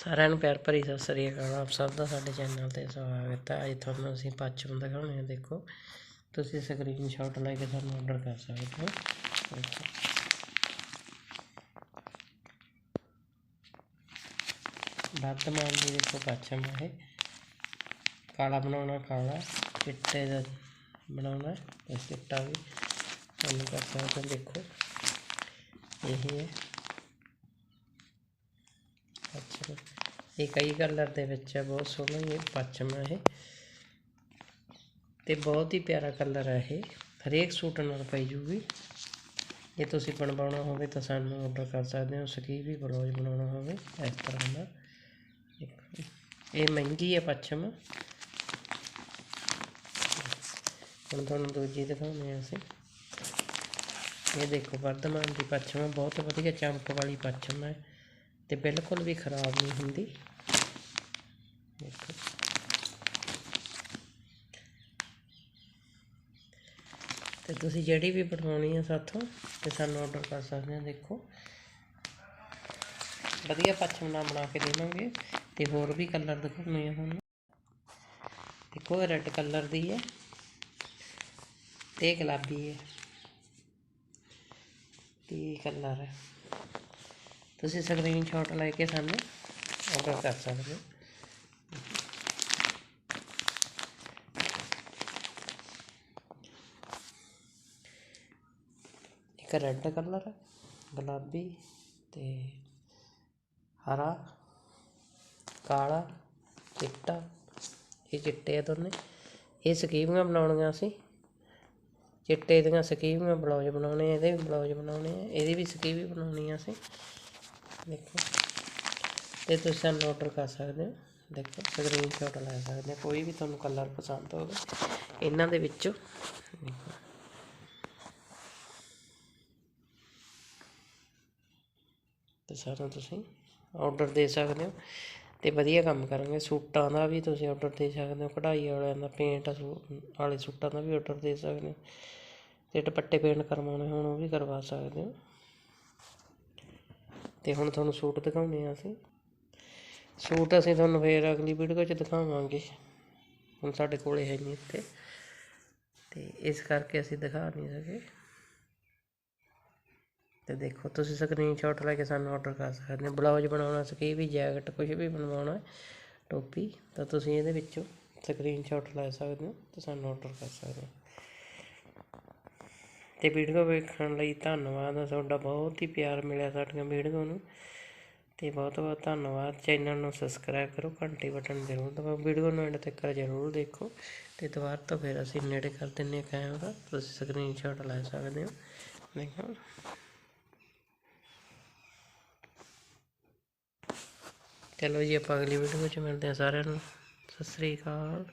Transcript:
ਸਾਰਿਆਂ ਨੂੰ ਪਿਆਰ ਭਰੀ ਸਤਿ ਸ੍ਰੀ ਅਕਾਲ। ਆਪ ਸਭ ਦਾ ਸਾਡੇ ਚੈਨਲ ਤੇ ਸਵਾਗਤ ਹੈ। ਅੱਜ ਤੁਹਾਨੂੰ ਅਸੀਂ ਪੱਛਮ ਦਿਖਾਉਣੇ ਆ। ਦੇਖੋ, ਤੁਸੀਂ ਸਕਰੀਨਸ਼ਾਟ ਲੈ ਕੇ ਸਾਨੂੰ ਆਰਡਰ ਕਰ ਸਕਦੇ ਹੋ। ਵਰਤਮਾਨ ਦੀ ਦੇਖੋ ਪੱਛਮ ਹੈ ਇਹ। ਕਾਲਾ ਬਣਾਉਣਾ, ਕਾਲਾ। ਚਿੱਟੇ ਦਾ ਬਣਾਉਣਾ। ਤੇ ਚਿੱਟਾ ਵੀ। ਤੁਹਾਨੂੰ ਕਰ ਸਕਦੇ ਹੋ ਦੇਖੋ। ਇਹ ਹੈ। ਅੱਛਾ ਇਹ ਕਈ ਕਲਰ ਦੇ ਵਿੱਚ ਹੈ, ਬਹੁਤ ਸੋਹਣਾ ਇਹ ਪੱਛਮ ਹੈ ਇਹ। ਤੇ ਬਹੁਤ ਹੀ ਪਿਆਰਾ ਕਲਰ ਹੈ ਇਹ। ਹਰੇਕ ਸੂਟ ਨਾਲ ਪਈ ਜੂਗੀ। ਜੇ ਤੁਸੀਂ ਬਣਵਾਉਣਾ ਹੋਵੇ ਤਾਂ ਸਾਨੂੰ ਆਰਡਰ ਕਰ ਸਕਦੇ ਹੋ ਸਕੀ ਵੀ ਬਲੌਜ ਬਣਾਉਣਾ ਹੋਵੇ, ਇਸ ਤਰ੍ਹਾਂ ਦਾ। ਇਹ ਮਹਿੰਗੀ ਹੈ ਪੱਛਮ। ਹੁਣ ਤੁਹਾਨੂੰ ਦੂਜੀ ਦਿਖਾਉਂਦੇ ਹਾਂ ਅਸੀਂ। ਇਹ ਦੇਖੋ, ਵਰਧਮਾਨ ਦੀ ਪੱਛਮ ਬਹੁਤ ਵਧੀਆ, ਚਮਕ ਵਾਲੀ ਪੱਛਮ ਹੈ। ਤੇ ਬਿਲਕੁਲ ਵੀ ਖਰਾਬ ਨਹੀਂ ਹੁੰਦੀ। ਦੇਖੋ। ਤੇ ਤੁਸੀਂ ਜਿਹੜੀ ਵੀ ਬਣਵਾਉਣੀ ਹੈ ਸਾਥੋਂ, ਤੇ ਸਾਨੂੰ ਆਰਡਰ ਕਰ ਸਕਦੇ ਹੋ ਦੇਖੋ। ਵਧੀਆ ਪੱਛਮ ਨਾਲ ਬਣਾ ਕੇ ਦੇਵਾਂਗੇ, ਤੇ ਹੋਰ ਵੀ ਕਲਰ ਦਿਖਾਉਣੇ ਆ ਤੁਹਾਨੂੰ। ਦੇਖੋ ਰੈੱਡ ਕਲਰ ਦੀ ਹੈ, ਤੇ ਗੁਲਾਬੀ ਹੈ। ਤੇ ਕਲਰ ਹੈ? ਤੁਸੀਂ ਸਕਰੀਨਸ਼ਾਟ ਲੈ ਕੇ ਸਾਨੂੰ ਆਰਡਰ ਕਰ ਸਕਦੇ ਹੋ। ਇੱਕ ਰੈੱਡ ਕਲਰ ਗੁਲਾਬੀ ਤੇ ਹਰਾ, ਕਾਲਾ, ਚਿੱਟਾ, ਇਹ ਚਿੱਟੇ ਆ ਦੋਨੇ। ਇਹ ਸਕੀਵੀਆਂ ਬਣਾਉਣੀਆਂ ਸੀ। ਚਿੱਟੇ ਦੀਆਂ ਸਕੀਵੀਆਂ ਬਲੌਜ ਬਣਾਉਣੇ ਇਹਦੇ ਵੀ ਬਲੌਜ ਬਣਾਉਣੇ ਆ, ਇਹਦੀ ਵੀ ਸਕੀਮ ਬਣਾਉਣੀ ਆ ਅਸੀਂ। ਦੇਖੋ। ਤੇ ਤੁਸੀਂ ਸਾਨੂੰ ਆਰਡਰ ਕਰ ਸਕਦੇ ਹੋ। ਦੇਖੋ ਸਕਰੀਨਸ਼ਾਟ ਲੈ ਸਕਦੇ ਹੋ। ਕੋਈ ਵੀ ਤੁਹਾਨੂੰ ਕਲਰ ਪਸੰਦ ਹੋਵੇ, ਇਹਨਾਂ ਦੇ ਵਿੱਚੋਂ ਦੇਖੋ। ਤੇ ਸਾਰਾ ਤੁਸੀਂ ਆਰਡਰ ਦੇ ਸਕਦੇ ਹੋ। ਤੇ ਵਧੀਆ ਕੰਮ ਕਰਾਂਗੇ ਸੂਟਾਂ ਦਾ ਵੀ ਤੁਸੀਂ ਆਰਡਰ ਦੇ ਸਕਦੇ ਹੋ। ਕਢਾਈ ਵਾਲਿਆਂ ਦਾ ਪੇਂਟ ਵਾਲੇ ਸੂਟਾਂ ਦਾ ਵੀ ਆਰਡਰ ਦੇ ਸਕਦੇ ਹੋ। ਤੇ ਦੁਪੱਟੇ ਪੇਂਟ ਕਰਵਾਉਣੇ ਹੋਣ, ਉਹ ਵੀ ਕਰਵਾ ਸਕਦੇ ਹੋ। ਅਤੇ ਹੁਣ ਤੁਹਾਨੂੰ ਸੂਟ ਦਿਖਾਉਂਦੇ ਹਾਂ ਅਸੀਂ। ਸੂਟ ਅਸੀਂ ਤੁਹਾਨੂੰ ਫਿਰ ਅਗਲੀ ਵੀਡੀਓ 'ਚ ਦਿਖਾਵਾਂਗੇ। ਹੁਣ ਸਾਡੇ ਕੋਲੇ ਹੈ ਨਹੀਂ ਇੱਥੇ। ਤੇ ਇਸ ਕਰਕੇ ਅਸੀਂ ਦਿਖਾ ਨਹੀਂ ਸਕੇ। ਤੇ ਦੇਖੋ, ਤੁਸੀਂ ਸਕਰੀਨਸ਼ਾਟ ਲੈ ਕੇ ਸਾਨੂੰ ਆਰਡਰ ਕਰ ਸਕਦੇ ਹੋ। ਬਲਾਊਜ਼ ਬਣਾਉਣਾ ਸਕੀ ਵੀ ਜੈਕਟ ਕੁਝ ਵੀ ਬਣਵਾਉਣਾ ਟੋਪੀ, ਤਾਂ ਤੁਸੀਂ ਇਹਦੇ ਵਿੱਚੋਂ ਸਕਰੀਨਸ਼ਾਟ ਲੈ ਸਕਦੇ ਹੋ ਤੇ ਸਾਨੂੰ ਆਰਡਰ ਕਰ ਸਕਦੇ ਹੋ। ਅਤੇ ਵੀਡੀਓ ਵੇਖਣ ਲਈ ਧੰਨਵਾਦ ਤੁਹਾਡਾ ਬਹੁਤ ਹੀ ਪਿਆਰ ਮਿਲਿਆ ਸਾਡੀਆਂ ਵੀਡੀਓ ਨੂੰ। ਅਤੇ ਬਹੁਤ ਬਹੁਤ ਧੰਨਵਾਦ। ਚੈਨਲ ਨੂੰ ਸਬਸਕ੍ਰਾਈਬ ਕਰੋ, ਘੰਟੀ ਬਟਨ ਜ਼ਰੂਰ ਦਬਾਓ। ਵੀਡੀਓ ਨੂੰ ਐਂਡ ਤੱਕ ਜ਼ਰੂਰ ਦੇਖੋ। ਅਤੇ ਦੁਬਾਰਾ ਤੋਂ ਫਿਰ ਅਸੀਂ ਨੇੜੇ ਕਰ ਦਿੰਦੇ ਹਾਂ ਕੈਮਰਾ ਤੁਸੀਂ ਸਕਰੀਨਸ਼ਾਟ ਲੈ ਸਕਦੇ ਹੋ। ਦੇਖੋ। ਚਲੋ ਜੀ, ਆਪਾਂ ਅਗਲੀ ਵੀਡੀਓ 'ਚ ਮਿਲਦੇ ਹਾਂ ਸਾਰਿਆਂ ਨੂੰ। ਸਤਿ ਸ੍ਰੀ ਅਕਾਲ।